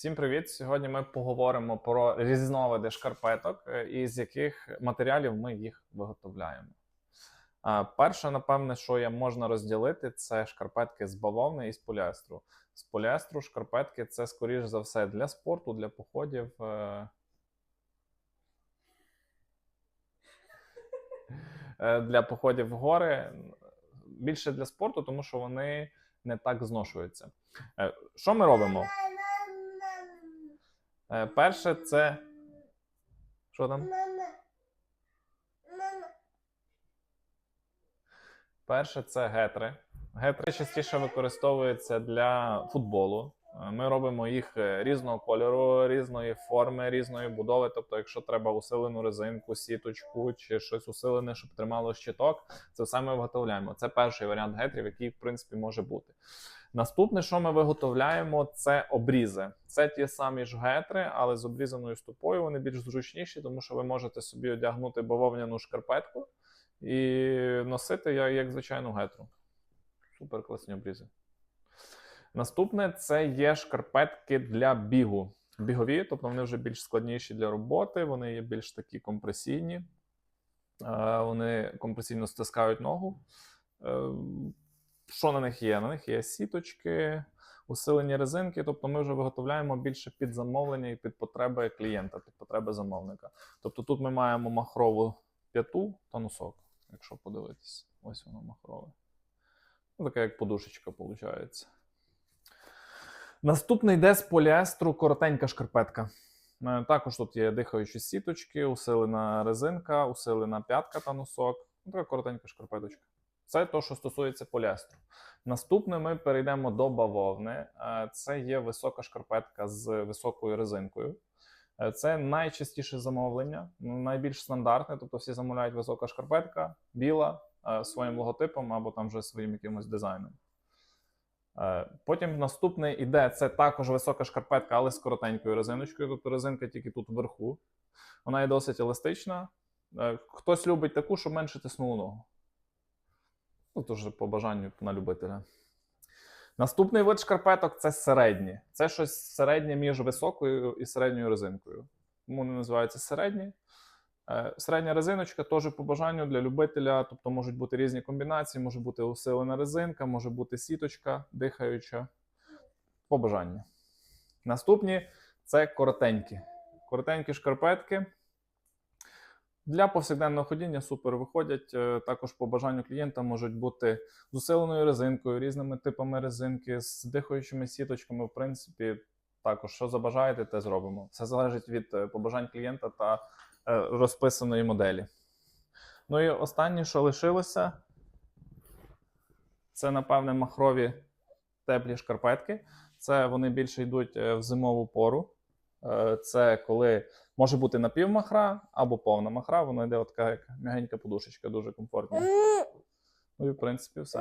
Всім привіт! Сьогодні ми поговоримо про різновиди шкарпеток е, і з яких матеріалів ми їх виготовляємо. Перше, напевне, що є можна розділити, це шкарпетки з бавовни і з поліестру. З поліестру шкарпетки це, скоріш за все, для спорту, для походів. е, е, Для походів в гори. Більше для спорту, тому що вони не так зношуються. Що ми робимо? Е, Перше, це. Що там? Перше, це гетри. Гетри частіше використовуються для футболу. Е, Ми робимо їх е, різного кольору, різної форми, різної будови. Тобто, якщо треба усилену резинку, сіточку чи щось усилене, щоб тримало щиток, це все ми виготовляємо. Це перший варіант гетрів, який, в принципі, може бути. Наступне, що ми виготовляємо, це обрізи. Це ті самі ж гетри, але з обрізаною стопою. Вони більш зручніші, тому що ви можете собі одягнути бавовняну шкарпетку і носити як, звичайну гетру. Супер класні обрізи. Наступне це є шкарпетки для бігу. Бігові, тобто вони вже більш складніші для роботи, вони є більш такі компресійні. Е, Вони компресійно стискають ногу. Що на них є? На них є сіточки, усилені резинки. Тобто ми вже виготовляємо більше під замовлення і під потреби клієнта, під потреби замовника. Тобто тут ми маємо махрову п'яту та носок, якщо подивитись. Ось воно махрове. Ну, така як подушечка, виходить. Наступний йде з поліестру коротенька шкарпетка. Е, Також тут є дихаючі сіточки, усилена резинка, усилена п'ятка та носок. Ну, Така коротенька шкарпеточка. Це то, що стосується поліестру. Наступне ми перейдемо до бавовни. Е, Це є висока шкарпетка з високою резинкою. Е, Це найчастіше замовлення, найбільш стандартне, тобто всі замовляють висока шкарпетка, біла, е, своїм логотипом або там вже своїм якимось дизайном. Потім наступний іде це також висока шкарпетка, але з коротенькою резиночкою. Тобто резинка тільки тут вверху. Вона є досить еластична. Хтось любить таку, щоб менше тиснуло ногу. Ну, то вже по бажанню на любителя. Наступний вид шкарпеток це середні. Це щось середнє між високою і середньою резинкою. Тому вони називаються середні. Е, Середня резиночка теж по бажанню для любителя, тобто можуть бути різні комбінації, може бути усилена резинка, може бути сіточка дихаюча. По бажанню. Наступні це коротенькі. Коротенькі шкарпетки. Для повсякденного ходіння супер виходять. Е, Також по бажанню клієнта можуть бути з усиленою резинкою, різними типами резинки, з дихаючими сіточками. В принципі, також що забажаєте, те зробимо. Все залежить від е, побажань клієнта та е, розписаної моделі. Ну і останнє, що лишилося, це, напевне, махрові теплі шкарпетки. Це вони більше йдуть в зимову пору. Е, Це коли може бути напівмахра або повна махра, воно йде от така як м'ягенька подушечка, дуже комфортна. Ну і в принципі все.